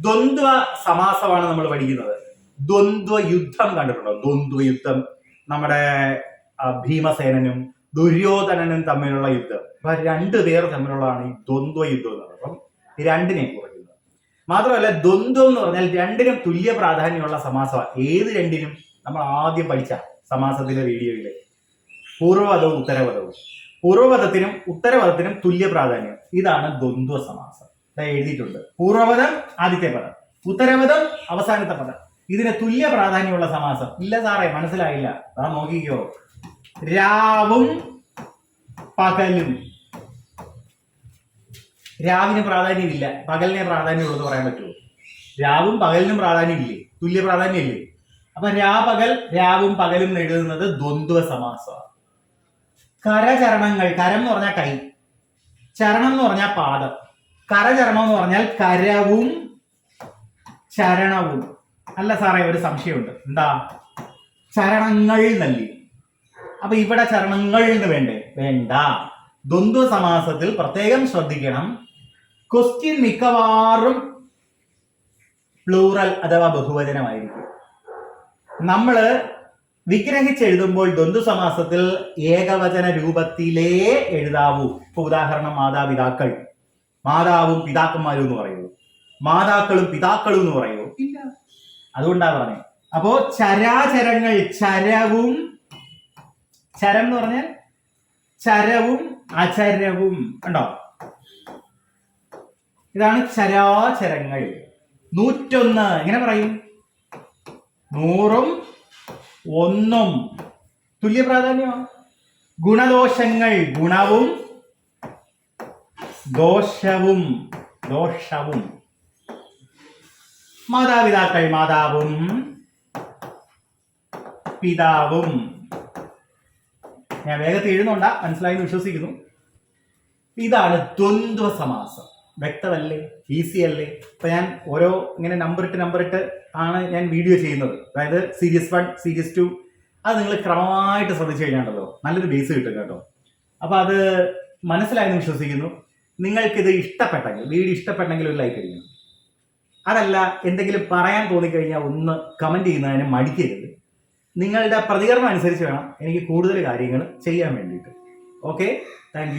ദ്വന്ദ്വ സമാസമാണ് നമ്മൾ പഠിക്കുന്നത്. ദ്വന്ദ്വ യുദ്ധം കണ്ടിട്ടുണ്ടോ? ദ്വന്ദ്വ യുദ്ധം. നമ്മുടെ ഭീമസേനനും ദുര്യോധനനും തമ്മിലുള്ള യുദ്ധം. അപ്പൊ രണ്ടു പേർ തമ്മിലുള്ളതാണ് ഈ ദ്വന്ദ്വ യുദ്ധം എന്ന് പറയുന്നത്. അപ്പം രണ്ടിനെ കുറയ്ക്കുന്നത് മാത്രമല്ല ദ്വന്ദ്വം എന്ന് പറഞ്ഞാൽ രണ്ടിനും തുല്യ പ്രാധാന്യമുള്ള സമാസമാണ് ഏത് രണ്ടിനും നമ്മൾ ആദ്യം പഠിച്ച സമാസത്തിലെ വീഡിയോയിൽ. പൂർവപദവും ഉത്തരപദവും. പൂർവപദത്തിനും ഉത്തരപദത്തിനും തുല്യ പ്രാധാന്യം. ഇതാണ് ദ്വന്ദ്വ സമാസം. എഴുതിയിട്ടുണ്ട്. പൂർവപദം ആദ്യത്തെ പദം. ഉത്തരപദം അവസാനത്തെ പദം. ഇതിന് തുല്യ പ്രാധാന്യമുള്ള സമാസം. ഇല്ല സാറേ മനസ്സിലായില്ല. ആ നോക്കിക്കോ. രാവും പകലും. രാവിന് പ്രാധാന്യമില്ല. പകലിനെ പ്രാധാന്യമുള്ളത് പറയാൻ പറ്റുമോ? രാവും പകലിനും പ്രാധാന്യമില്ലേ? തുല്യ പ്രാധാന്യമില്ലേ? അപ്പൊ രാപകൽ രാവും പകലും എഴുതുന്നത് ദ്വന്ദ്വ സമാസമാണ്. കരചരണങ്ങൾ കരം എന്ന് പറഞ്ഞാൽ കൈ. ചരണം എന്ന് പറഞ്ഞാൽ പാദം. കരചരണം എന്ന് പറഞ്ഞാൽ കരവും ചരണവും. അല്ല സാറേ ഒരു സംശയമുണ്ട്. എന്താ? ചരണങ്ങൾ നൽകി. അപ്പൊ ഇവിടെ ചരണങ്ങൾ എന്ന് വേണ്ടേ? വേണ്ട. ദ്വന്ദ്വ സമാസത്തിൽ പ്രത്യേകം ശ്രദ്ധിക്കണം. ക്വസ്റ്റ്യൻ മിക്കവാറും പ്ലൂറൽ അഥവാ ബഹുവചനമായിരിക്കും. നമ്മൾ വിഗ്രഹിച്ചെഴുതുമ്പോൾ ദ്വന്ദ്വ സമാസത്തിൽ ഏകവചന രൂപത്തിലേ എഴുതാവൂ. ഇപ്പൊ ഉദാഹരണം മാതാപിതാക്കൾ. മാതാവും പിതാക്കന്മാരും എന്ന് പറയുമോ മാതാക്കളും പിതാക്കളും എന്ന് പറയുമോ ഇല്ല. അതുകൊണ്ടാ പറഞ്ഞേ. അപ്പോ ചരാചരങ്ങൾ ചരവും ചരം എന്ന് പറഞ്ഞാൽ ചരവും അചരവും ഉണ്ടോ ഇതാണ് ചരാചരങ്ങൾ. നൂറ്റൊന്ന് എങ്ങനെ പറയും? നൂറും ഒന്നും. തുല്യ പ്രാധാന്യമാണ് ഗുണദോഷങ്ങൾ ഗുണവും ദോഷവും ദോഷവും. മാതാപിതാക്കൾ മാതാവും പിതാവും. ഞാൻ വേഗത്തിൽ എഴുതുന്നുണ്ട മനസ്സിലായി വിശ്വസിക്കുന്നു. ഇതാണ് ദ്വന്ദ്വ സമാസം വ്യക്തമല്ലേ? ഈസി അല്ലേ? ഇപ്പൊ ഞാൻ ഓരോ ഇങ്ങനെ നമ്പർ ഇട്ട് നമ്പർ ഇട്ട് ആണ് ഞാൻ വീഡിയോ ചെയ്യുന്നത്. അതായത് സീരീസ് വൺ സീരീസ് ടു അത് നിങ്ങൾ ക്രമമായിട്ട് ശ്രദ്ധിച്ചു കഴിഞ്ഞാണ്ടല്ലോ. നല്ലൊരു ബേസ് കിട്ടും കേട്ടോ. അപ്പൊ അത് മനസ്സിലായെന്ന് വിശ്വസിക്കുന്നു. നിങ്ങൾക്കിത് ഇഷ്ടപ്പെട്ടെങ്കിൽ വീഡിയോ ഇഷ്ടപ്പെട്ടെങ്കിൽ ഒരു ലൈക്ക് അടിക്കണം. അതല്ല എന്തെങ്കിലും പറയാൻ തോന്നിക്കഴിഞ്ഞാൽ ഒന്ന് കമന്റ് ചെയ്യുന്നതിന് മടിക്കരുത്. നിങ്ങളുടെ പ്രതികരണം അനുസരിച്ച് വേണം എനിക്ക് കൂടുതൽ കാര്യങ്ങൾ ചെയ്യാൻ വേണ്ടിയിട്ട്. Okay thank